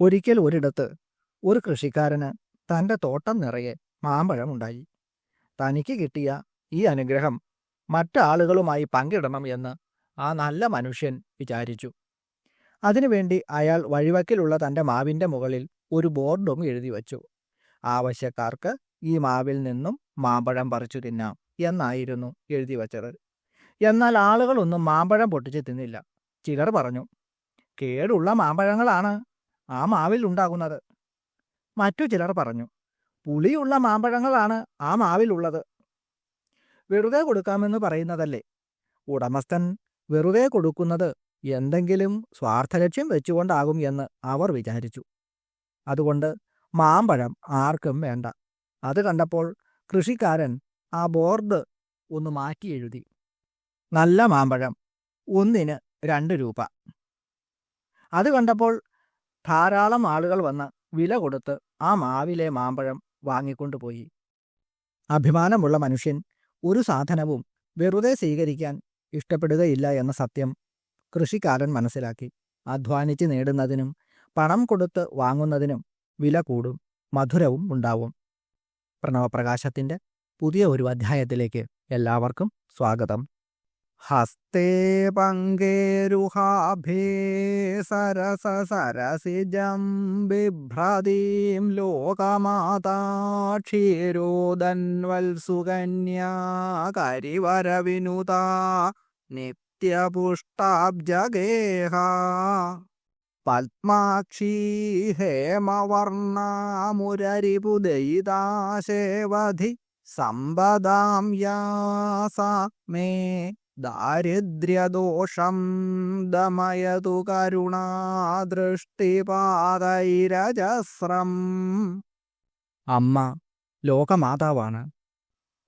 ഒരിക്കൽ ഒരിടത്ത് ഒരു കൃഷിക്കാരന് തന്റെ തോട്ടം നിറയെ മാമ്പഴമുണ്ടായി തനിക്ക് കിട്ടിയ ഈ അനുഗ്രഹം മറ്റാളുകളുമായി പങ്കിടണം എന്ന് ആ നല്ല മനുഷ്യൻ വിചാരിച്ചു. അതിനുവേണ്ടി അയാൾ വഴിവക്കിലുള്ള തന്റെ മാവിന്റെ മുകളിൽ ഒരു ബോർഡും എഴുതി വച്ചു. ആവശ്യക്കാർക്ക് ഈ മാവിൽ നിന്നും മാമ്പഴം പറിച്ചു തിന്നാം എന്നായിരുന്നു എഴുതി വച്ചത്. എന്നാൽ ആളുകളൊന്നും മാമ്പഴം പൊട്ടിച്ച് തിന്നില്ല. ചിലർ പറഞ്ഞു കേടുള്ള മാമ്പഴങ്ങളാണ്. ആ മാവിൽ ഉണ്ടാകുന്നത്. മറ്റു ചിലർ പറഞ്ഞു പുളിയുള്ള മാമ്പഴങ്ങളാണ് ആ മാവിലുള്ളത്. വെറുതെ കൊടുക്കാമെന്ന് പറയുന്നതല്ലേ? ഉടമസ്ഥൻ വെറുതെ കൊടുക്കുന്നത് എന്തെങ്കിലും സ്വാർത്ഥലക്ഷ്യം വെച്ചുകൊണ്ടാകും എന്ന് അവർ വിചാരിച്ചു. അതുകൊണ്ട് മാമ്പഴം ആർക്കും വേണ്ട. അത് കണ്ടപ്പോൾ കൃഷിക്കാരൻ ആ ബോർഡ് ഒന്ന് മാറ്റി എഴുതി. നല്ല മാമ്പഴം ഒന്നിന് രണ്ട് രൂപ. അത് കണ്ടപ്പോൾ ധാരാളം ആളുകൾ വന്ന് വില കൊടുത്ത് ആ മാവിലെ മാമ്പഴം വാങ്ങിക്കൊണ്ടുപോയി. അഭിമാനമുള്ള മനുഷ്യൻ ഒരു സാധനവും വെറുതെ സ്വീകരിക്കാൻ ഇഷ്ടപ്പെടുകയില്ല എന്ന സത്യം കൃഷിക്കാരൻ മനസ്സിലാക്കി. അധ്വാനിച്ച് നേടുന്നതിനും പണം കൊടുത്ത് വാങ്ങുന്നതിനും വില കൂടും മധുരവും ഉണ്ടാവും. പ്രണവപ്രകാശത്തിന്റെ പുതിയ ഒരു അധ്യായത്തിലേക്ക് എല്ലാവർക്കും സ്വാഗതം. हस्ते पङ्गेरुहाभे सरससरसिजं बिभ्रदीं लोकमाताक्षीरोदन्वल्सुकन्या करिवरविनुता नित्यपुष्टाब्जगेहा। पद्माक्षी हेमवर्णामुररिपुदयिताशेवधि सम्पदां यासा मे। ദാരിദ്ര്യദോഷം ദമയതു കരുണാദൃഷ്ടിപാതൈരജസ്രം. അമ്മ ലോകമാതാവാണ്.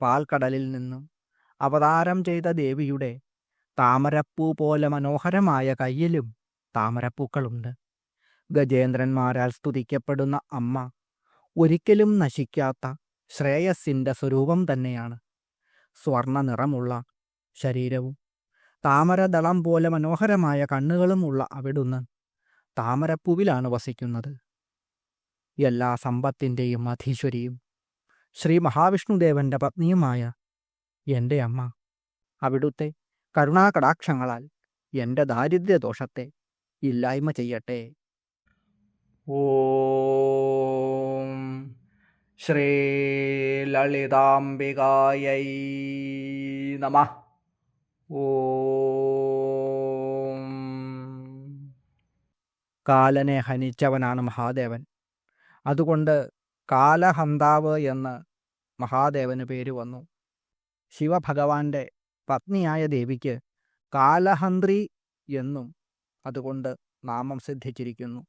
പാൽക്കടലിൽ നിന്നും അവതാരം ചെയ്ത ദേവിയുടെ താമരപ്പൂ പോലെ മനോഹരമായ കയ്യിലും താമരപ്പൂക്കളുണ്ട്. ഗജേന്ദ്രന്മാരാൽ സ്തുതിക്കപ്പെടുന്ന അമ്മ ഒരിക്കലും നശിക്കാത്ത ശ്രേയസിന്റെ സ്വരൂപം തന്നെയാണ്. സ്വർണ നിറമുള്ള ശരീരവും. താമരദളം പോലെ മനോഹരമായ കണ്ണുകളും ഉള്ള അവിടുന്ന് താമരപ്പൂവിലാണ് വസിക്കുന്നത്. എല്ലാ സമ്പത്തിന്റെയും അധീശ്വരിയും ശ്രീ മഹാവിഷ്ണുദേവന്റെ പത്നിയുമായ എന്റെ അമ്മ. അവിടുത്തെ കരുണാകടാക്ഷങ്ങളാൽ എന്റെ ദാരിദ്ര്യദോഷത്തെ ഇല്ലായ്മ ചെയ്യട്ടെ. ഓം ശ്രീലളിതാംബികായൈ നമ. ഓം. കാലനെ ഹനിച്ചവനാണ് മഹാദേവൻ. അതുകൊണ്ട് കാലഹന്താവ് എന്ന് മഹാദേവന് പേര് വന്നു. ശിവഭഗവാന്റെ പത്നിയായ ദേവിക്ക് കാലഹന്ത്രി എന്നും അതുകൊണ്ട് നാമം സിദ്ധിച്ചിരിക്കുന്നു.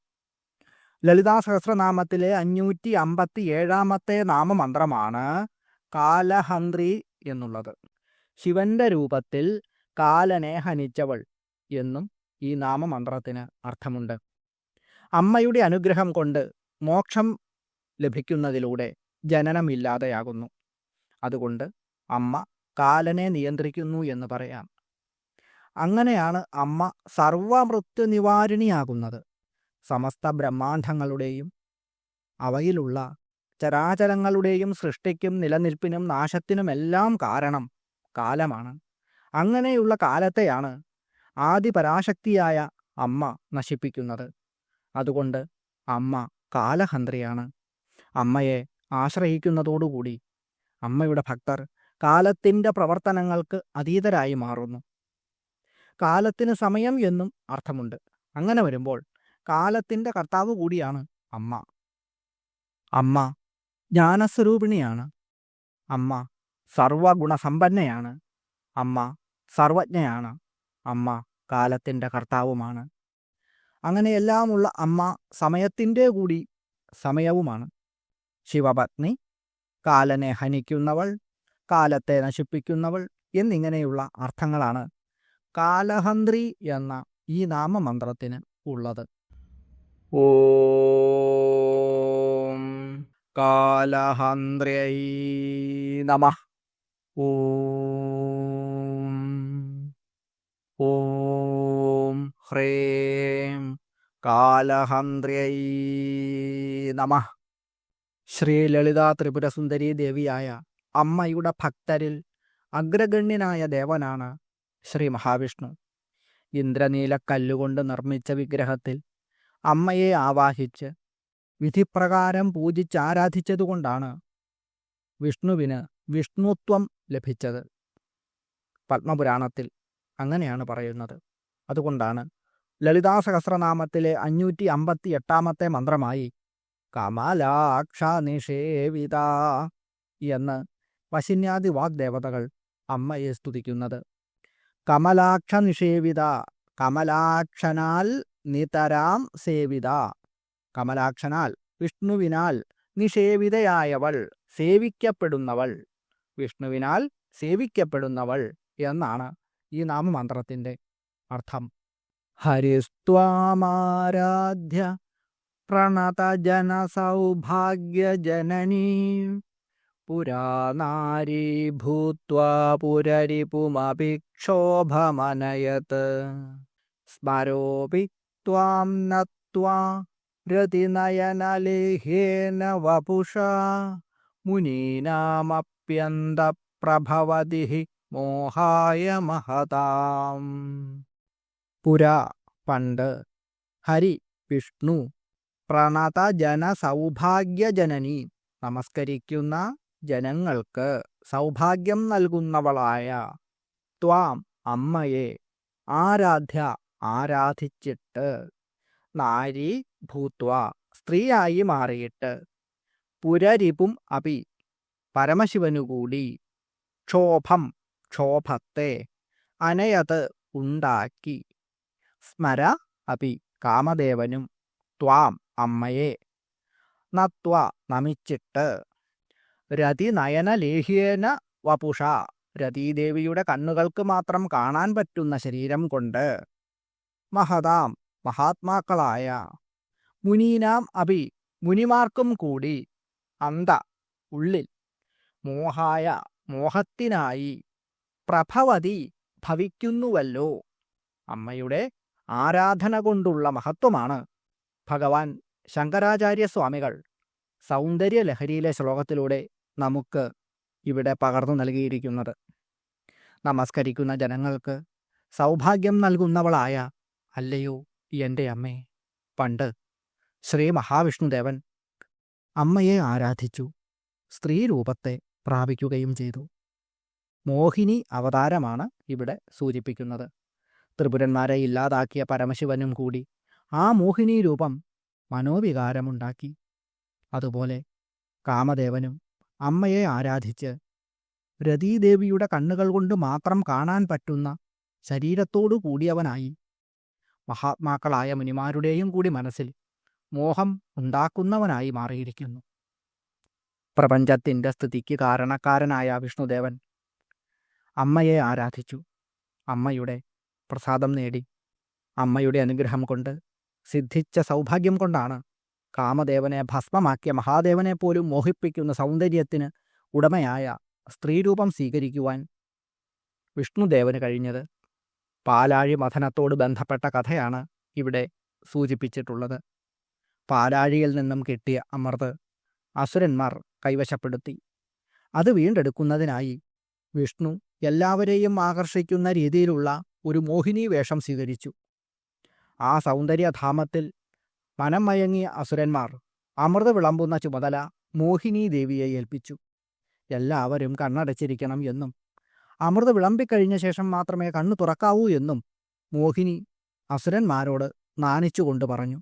ലളിതാ സഹസ്രനാമത്തിലെ അഞ്ഞൂറ്റി അമ്പത്തി ഏഴാമത്തെ നാമമന്ത്രമാണ് കാലഹന്ത്രി എന്നുള്ളത്. ശിവന്റെ രൂപത്തിൽ കാലനെ ഹനിച്ചവൾ എന്നും ഈ നാമമന്ത്രത്തിന് അർത്ഥമുണ്ട്. അമ്മയുടെ അനുഗ്രഹം കൊണ്ട് മോക്ഷം ലഭിക്കുന്നതിലൂടെ ജനനമില്ലാതെയാകുന്നു അതുകൊണ്ട് അമ്മ കാലനെ നിയന്ത്രിക്കുന്നു എന്ന് പറയാം. അങ്ങനെയാണ് അമ്മ സർവമൃത്യുനിവാരിണിയാകുന്നത്. സമസ്ത ബ്രഹ്മാണ്ഡങ്ങളുടെയും അവയിലുള്ള ചരാചരങ്ങളുടെയും സൃഷ്ടിക്കും നിലനിൽപ്പിനും നാശത്തിനുമെല്ലാം കാരണം കാലമാണ്. അങ്ങനെയുള്ള കാലത്തെയാണ് ആദിപരാശക്തിയായ അമ്മ നശിപ്പിക്കുന്നത്. അതുകൊണ്ട് അമ്മ കാലഹന്ത്രിയാണ്. അമ്മയെ ആശ്രയിക്കുന്നതോടുകൂടി അമ്മയുടെ ഭക്തർ കാലത്തിന്റെ പ്രവർത്തനങ്ങൾക്ക് അതീതരായി മാറുന്നു. കാലത്തിന് സമയം എന്നും അർത്ഥമുണ്ട്. അങ്ങനെ വരുമ്പോൾ കാലത്തിന്റെ കർത്താവ് കൂടിയാണ് അമ്മ. അമ്മ ജ്ഞാനസ്വരൂപിണിയാണ്. അമ്മ സർവഗുണസമ്പന്നയാണ് അമ്മ സർവജ്ഞയാണ് അമ്മ കാലത്തിന്റെ കർത്താവുമാണ്. അങ്ങനെയെല്ലാമുള്ള അമ്മ സമയത്തിന്റെ കൂടി സമയവുമാണ്. ശിവപത്നി കാലനെ ഹനിക്കുന്നവൾ കാലത്തെ നശിപ്പിക്കുന്നവൾ എന്നിങ്ങനെയുള്ള അർത്ഥങ്ങളാണ് കാലഹന്ത്രി എന്ന ഈ നാമമന്ത്രത്തിന് ഉള്ളത്. ഓ കാലഹന്ത്രൈ നമ. ഓം ഓം ഹ്രേം കാലഹന്ത്ര്യൈ നമ. ശ്രീ ലളിതാ ത്രിപുരസുന്ദരി ദേവിയായ അമ്മയുടെ ഭക്തരിൽ അഗ്രഗണ്യനായ ദേവനാണ് ശ്രീ മഹാവിഷ്ണു. ഇന്ദ്രനീല കല്ലുകൊണ്ട് നിർമ്മിച്ച വിഗ്രഹത്തിൽ അമ്മയെ ആവാഹിച്ച് വിധിപ്രകാരം പൂജിച്ച് ആരാധിച്ചതുകൊണ്ടാണ് വിഷ്ണുവിന് വിഷ്ണുത്വം ലഭിച്ചത്. പത്മപുരാണത്തിൽ അങ്ങനെയാണ് പറയുന്നത്. അതുകൊണ്ടാണ് ലളിതാ സഹസ്രനാമത്തിലെ അഞ്ഞൂറ്റി അമ്പത്തി എട്ടാമത്തെ മന്ത്രമായി കമലാക്ഷ എന്ന് വശിന്യാദി വാഗ്ദേവതകൾ അമ്മയെ സ്തുതിക്കുന്നത്. കമലാക്ഷ നിഷേവിത കമലാക്ഷനാൽ നിതരാം സേവിത കമലാക്ഷനാൽ വിഷ്ണുവിനാൽ നിഷേവിതയായവൾ സേവിക്കപ്പെടുന്നവൾ വിഷ്ണുവിനാൽ സേവിക്കപ്പെടുന്നവൾ എന്നാണ് ഈ നാമമന്ത്രത്തിന്റെ അർത്ഥം. ഹരിസ്വാമാരാധ്യ പ്രണതജനസൗഭാഗ്യജനനീ പുരാ നാരീ ഭൂത്വാ പുരരിപുമഭിക്ഷോഭമനയത് സ്മരോപി ത്വാം നത്വാ രതിനയനലേഹേന വപുഷ മുനീനാമപ്യന്തപ്രഭവതി മോഹായ മഹതാം. പുരാ പണ്ട് ഹരി വിഷ്ണു പ്രണത ജന സൗഭാഗ്യജനനി നമസ്കരിക്കുന്ന ജനങ്ങൾക്ക് സൗഭാഗ്യം നൽകുന്നവളായ ത്വാം അമ്മയെ ആരാധ്യ ആരാധിച്ചിട്ട് നാരി ഭൂത്വ സ്ത്രീയായി മാറിയിട്ട് പുരരിപും അപി പരമശിവനുകൂടി ക്ഷോഭം ക്ഷോഭത്തെ അനയത് ഉണ്ടാക്കി. സ്മര അപി കാമദേവനും ത്വാം അമ്മയെ നത്വ നമിച്ചിട്ട്. രതിനയനലേഹ്യേന വപുഷ. രതീദേവിയുടെ കണ്ണുകൾക്ക് മാത്രം കാണാൻ പറ്റുന്ന ശരീരം കൊണ്ട് മഹതാം മഹാത്മാക്കളായ മുനീനാം അഭി മുനിമാർക്കും കൂടി അന്ത ഉള്ളിൽ മോഹായ മോഹത്തിനായി പ്രഭവതി ഭവിക്കുന്നുവല്ലോ. അമ്മയുടെ ആരാധന കൊണ്ടുള്ള മഹത്വമാണ്. ഭഗവാൻ ശങ്കരാചാര്യ സ്വാമികൾ സൗന്ദര്യലഹരിയിലെ ശ്ലോകത്തിലൂടെ നമുക്ക് ഇവിടെ പകർന്നു നൽകിയിരിക്കുന്നത്. നമസ്കരിക്കുന്ന ജനങ്ങൾക്ക് സൗഭാഗ്യം നൽകുന്നവളായ അല്ലയോ എന്റെ അമ്മേ. പണ്ട് ശ്രീ മഹാവിഷ്ണുദേവൻ അമ്മയെ ആരാധിച്ചു സ്ത്രീരൂപത്തെ പ്രാപിക്കുകയും ചെയ്തു. മോഹിനി അവതാരമാണ് ഇവിടെ സൂചിപ്പിക്കുന്നത്. ത്രിപുരന്മാരെ ഇല്ലാതാക്കിയ പരമശിവനും കൂടി ആ മോഹിനി രൂപം മനോവികാരമുണ്ടാക്കി. അതുപോലെ കാമദേവനും അമ്മയെ ആരാധിച്ച് രതീദേവിയുടെ കണ്ണുകൾ കൊണ്ട് മാത്രം കാണാൻ പറ്റുന്ന ശരീരത്തോടു കൂടിയവനായി മഹാത്മാക്കളായ മുനിമാരുടെയും കൂടി മനസ്സിൽ മോഹം ഉണ്ടാക്കുന്നവനായി മാറിയിരിക്കുന്നു. പ്രപഞ്ചത്തിന്റെ സ്ഥിതിക്ക് കാരണക്കാരനായ വിഷ്ണുദേവൻ അമ്മയെ ആരാധിച്ചു. അമ്മയുടെ പ്രസാദം നേടി. അമ്മയുടെ അനുഗ്രഹം കൊണ്ട് സിദ്ധിച്ച സൗഭാഗ്യം കൊണ്ടാണ് കാമദേവനെ ഭസ്മമാക്കിയ മഹാദേവനെ പോലും മോഹിപ്പിക്കുന്ന സൗന്ദര്യത്തിന് ഉടമയായ സ്ത്രീരൂപം സ്വീകരിക്കുവാൻ വിഷ്ണുദേവന് കഴിഞ്ഞത്. പാലാഴി മഥനത്തോട് ബന്ധപ്പെട്ട കഥയാണ് ഇവിടെ സൂചിപ്പിച്ചിട്ടുള്ളത്. പാലാഴിയിൽ നിന്നും കിട്ടിയ അമൃത് അസുരന്മാർ കൈവശപ്പെടുത്തി. അത് വീണ്ടെടുക്കുന്നതിനായി വിഷ്ണു എല്ലാവരെയും ആകർഷിക്കുന്ന രീതിയിലുള്ള ഒരു മോഹിനി വേഷം സ്വീകരിച്ചു. ആ സൗന്ദര്യധാമത്തിൽ മനം മയങ്ങിയ അസുരന്മാർ അമൃത് വിളമ്പുന്ന ചുമതല മോഹിനി ദേവിയെ ഏൽപ്പിച്ചു. എല്ലാവരും കണ്ണടച്ചിരിക്കണം എന്നും അമൃത് വിളമ്പിക്കഴിഞ്ഞ ശേഷം മാത്രമേ കണ്ണു തുറക്കാവൂ എന്നും മോഹിനി അസുരന്മാരോട് നാണിച്ചുകൊണ്ട് പറഞ്ഞു.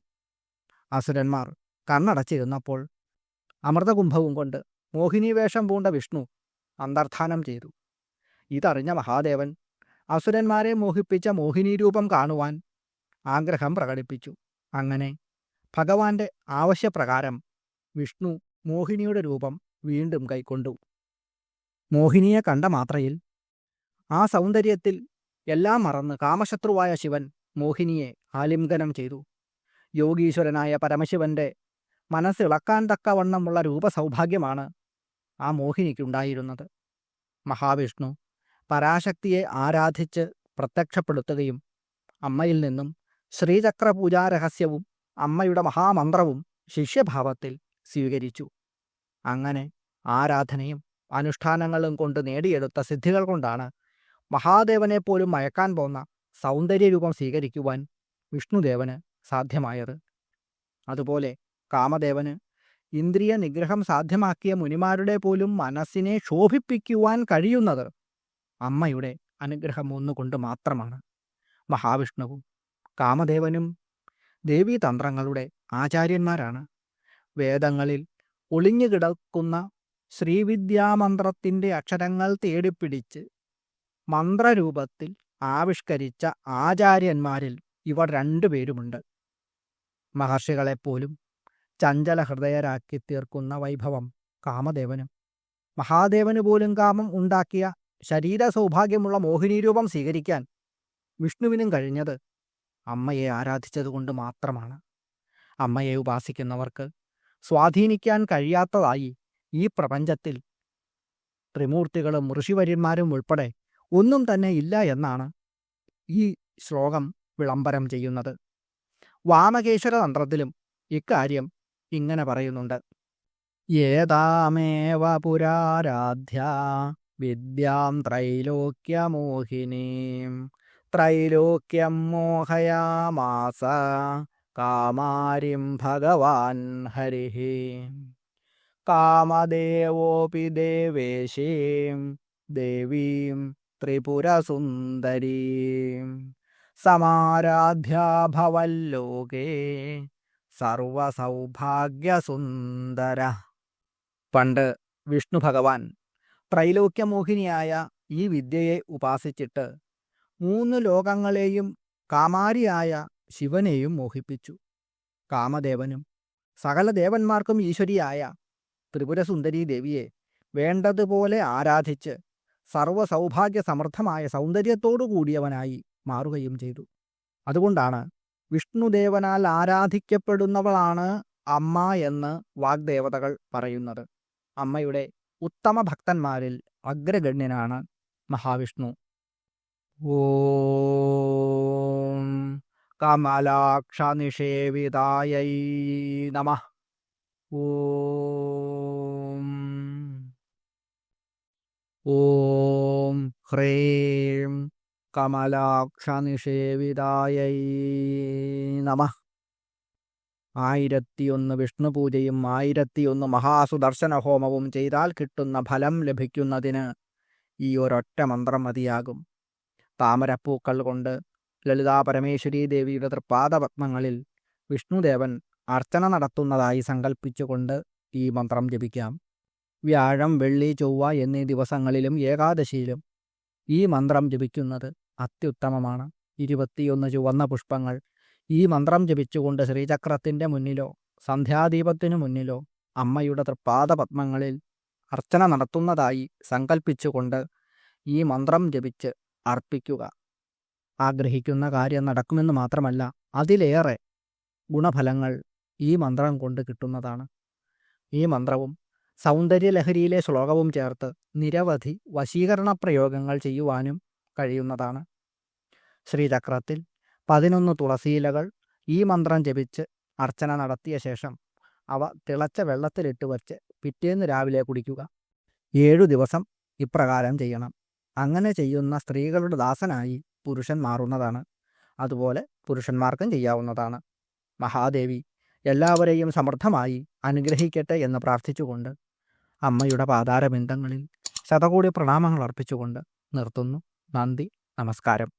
അസുരന്മാർ കണ്ണടച്ചിരുന്നപ്പോൾ അമൃതകുംഭവും കൊണ്ട് മോഹിനി വേഷം പൂണ്ട വിഷ്ണു അന്തർധാനം ചെയ്തു. ഇതറിഞ്ഞ മഹാദേവൻ അസുരന്മാരെ മോഹിപ്പിച്ച മോഹിനി രൂപം കാണുവാൻ ആഗ്രഹം പ്രകടിപ്പിച്ചു. അങ്ങനെ ഭഗവാന്റെ ആവശ്യപ്രകാരം വിഷ്ണു മോഹിനിയുടെ രൂപം വീണ്ടും കൈക്കൊണ്ടു. മോഹിനിയെ കണ്ട മാത്രയിൽ ആ സൗന്ദര്യത്തിൽ എല്ലാം മറന്ന് കാമശത്രുവായ ശിവൻ മോഹിനിയെ ആലിംഗനം ചെയ്തു. യോഗീശ്വരനായ പരമശിവന്റെ മനസ്സിളക്കാൻ തക്കവണ്ണമുള്ള രൂപസൗഭാഗ്യമാണ് ആ മോഹിനിക്കുണ്ടായിരുന്നത്. മഹാവിഷ്ണു പരാശക്തിയെ ആരാധിച്ച് പ്രത്യക്ഷപ്പെടുത്തുകയും അമ്മയിൽ നിന്നും ശ്രീചക്ര പൂജാരഹസ്യവും അമ്മയുടെ മഹാമന്ത്രവും ശിഷ്യഭാവത്തിൽ സ്വീകരിച്ചു. അങ്ങനെ ആരാധനയും അനുഷ്ഠാനങ്ങളും കൊണ്ട് നേടിയെടുത്ത സിദ്ധികൾ കൊണ്ടാണ് മഹാദേവനെ പോലും മയക്കാൻ പോന്ന സൗന്ദര്യരൂപം സ്വീകരിക്കുവാൻ വിഷ്ണുദേവന് സാധ്യമായത്. അതുപോലെ കാമദേവന് ഇന്ദ്രിയ നിഗ്രഹം സാധ്യമാക്കിയ മുനിമാരുടെ പോലും മനസ്സിനെ ശോഭിപ്പിക്കുവാൻ കഴിയുന്നത് അമ്മയുടെ അനുഗ്രഹം ഒന്നുകൊണ്ട് മാത്രമാണ്. മഹാവിഷ്ണുവും കാമദേവനും ദേവീതന്ത്രങ്ങളുടെ ആചാര്യന്മാരാണ്. വേദങ്ങളിൽ ഒളിഞ്ഞുകിടക്കുന്ന ശ്രീവിദ്യാമന്ത്രത്തിന്റെ അക്ഷരങ്ങൾ തേടിപ്പിടിച്ച് മന്ത്രരൂപത്തിൽ ആവിഷ്കരിച്ച ആചാര്യന്മാരിൽ ഇവർ രണ്ടുപേരുമുണ്ട് മഹർഷികളെപ്പോലും ചഞ്ചല ഹൃദയരാക്കി തീർക്കുന്ന വൈഭവം കാമദേവനും. മഹാദേവന് പോലും കാമം ഉണ്ടാക്കിയ ശരീര സൗഭാഗ്യമുള്ള മോഹിനി രൂപം സ്വീകരിക്കാൻ വിഷ്ണുവിനും കഴിഞ്ഞത് അമ്മയെ ആരാധിച്ചതുകൊണ്ട് മാത്രമാണ്. അമ്മയെ ഉപാസിക്കുന്നവർക്ക് സ്വാധീനിക്കാൻ കഴിയാത്തതായി ഈ പ്രപഞ്ചത്തിൽ ത്രിമൂർത്തികളും ഋഷിവര്യന്മാരും ഉൾപ്പെടെ ഒന്നും തന്നെ ഇല്ല എന്നാണ് ഈ ശ്ലോകം വിളംബരം ചെയ്യുന്നത്. വാമകേശ്വര തന്ത്രത്തിലും ഇക്കാര്യം ഇങ്ങനെ പറയുന്നുണ്ട്. ഏതാമേവ പുരാരാധ്യ വിദ്യാം ത്രൈലോക്യമോഹിനീം. ത്രൈലോക്യം മോഹയാമാസ കാമാരിം ഭഗവാൻ ഹരി കാമദേവോപി ദേവേശീം ദേവീം ത്രിപുരസുന്ദരീം. സമാരാധ്യാഭവല്ലോകേ സർവസൗഭാഗ്യസുന്ദര. പണ്ട് വിഷ്ണു ഭഗവാൻ ത്രൈലോക്യമോഹിനിയായ ഈ വിദ്യയെ ഉപാസിച്ചിട്ട് മൂന്ന് ലോകങ്ങളെയും കാമാരിയായ ശിവനെയും മോഹിപ്പിച്ചു. കാമദേവനും സകല ദേവന്മാർക്കും ഈശ്വരിയായ ത്രിപുരസുന്ദരീ ദേവിയെ വേണ്ടതുപോലെ ആരാധിച്ച് സർവസൗഭാഗ്യ സമൃദ്ധമായ സൗന്ദര്യത്തോടു കൂടിയവനായി മാറുകയും ചെയ്തു. അതുകൊണ്ടാണ് വിഷ്ണുദേവനാൽ ആരാധിക്കപ്പെടുന്നവളാണ് അമ്മ എന്ന് വാഗ്ദേവതകൾ പറയുന്നത്. അമ്മയുടെ ഉത്തമ ഭക്തന്മാരിൽ അഗ്രഗണ്യനാണ് മഹാവിഷ്ണു. ഓം കമലാക്ഷ നിഷേവിതായൈ നമ. ഓം ഓം ഹ്രീം കമലാക്ഷ നിഷേവിതായൈ നമ. ആയിരത്തിയൊന്ന് വിഷ്ണു പൂജയും ആയിരത്തിയൊന്ന് മഹാസുദർശന ഹോമവും ചെയ്താൽ കിട്ടുന്ന ഫലം ലഭിക്കുന്നതിന് ഈ ഒരൊറ്റ മന്ത്രം മതിയാകും. താമരപ്പൂക്കൾ കൊണ്ട് ലളിതാ പരമേശ്വരി ദേവിയുടെ തൃപ്പാദപത്മങ്ങളിൽ വിഷ്ണുദേവൻ അർച്ചന നടത്തുന്നതായി സങ്കല്പിച്ചുകൊണ്ട് ഈ മന്ത്രം ജപിക്കാം. വ്യാഴം വെള്ളി ചൊവ്വ എന്നീ ദിവസങ്ങളിലും ഏകാദശിയിലും ഈ മന്ത്രം ജപിക്കുന്നത് അത്യുത്തമമാണ്. ഇരുപത്തിയൊന്ന് ചുവന്ന പുഷ്പങ്ങൾ ഈ മന്ത്രം ജപിച്ചുകൊണ്ട് ശ്രീചക്രത്തിന്റെ മുന്നിലോ സന്ധ്യാദീപത്തിനു മുന്നിലോ അമ്മയുടെ തൃപ്പാദപത്മങ്ങളിൽ അർച്ചന നടത്തുന്നതായി സങ്കൽപ്പിച്ചുകൊണ്ട് ഈ മന്ത്രം ജപിച്ച് അർപ്പിക്കുക. ആഗ്രഹിക്കുന്ന കാര്യം നടക്കുമെന്ന് മാത്രമല്ല അതിലേറെ ഗുണഫലങ്ങൾ ഈ മന്ത്രം കൊണ്ട് കിട്ടുന്നതാണ്. ഈ മന്ത്രവും സൗന്ദര്യലഹരിയിലെ ശ്ലോകവും ചേർത്ത് നിരവധി വശീകരണ പ്രയോഗങ്ങൾ ചെയ്യുവാനും കഴിയുന്നതാണ്. ശ്രീചക്രത്തിൽ പതിനൊന്ന് തുളസിയിലകൾ ഈ മന്ത്രം ജപിച്ച് അർച്ചന നടത്തിയ ശേഷം അവ തിളച്ച വെള്ളത്തിലിട്ട് വച്ച് പിറ്റേന്ന് രാവിലെ കുടിക്കുക. ഏഴു ദിവസം ഇപ്രകാരം ചെയ്യണം. അങ്ങനെ ചെയ്യുന്ന സ്ത്രീകളുടെ ദാസനായി പുരുഷൻ മാറുന്നതാണ്. അതുപോലെ പുരുഷന്മാർക്കും ചെയ്യാവുന്നതാണ്. മഹാദേവി എല്ലാവരെയും സമൃദ്ധമായി അനുഗ്രഹിക്കട്ടെ എന്ന് പ്രാർത്ഥിച്ചുകൊണ്ട് അമ്മയുടെ പാതാരബിന്ദങ്ങളിൽ ശതകോടി പ്രണാമങ്ങൾ അർപ്പിച്ചുകൊണ്ട് നിർത്തുന്നു. നന്ദി നമസ്കാരം.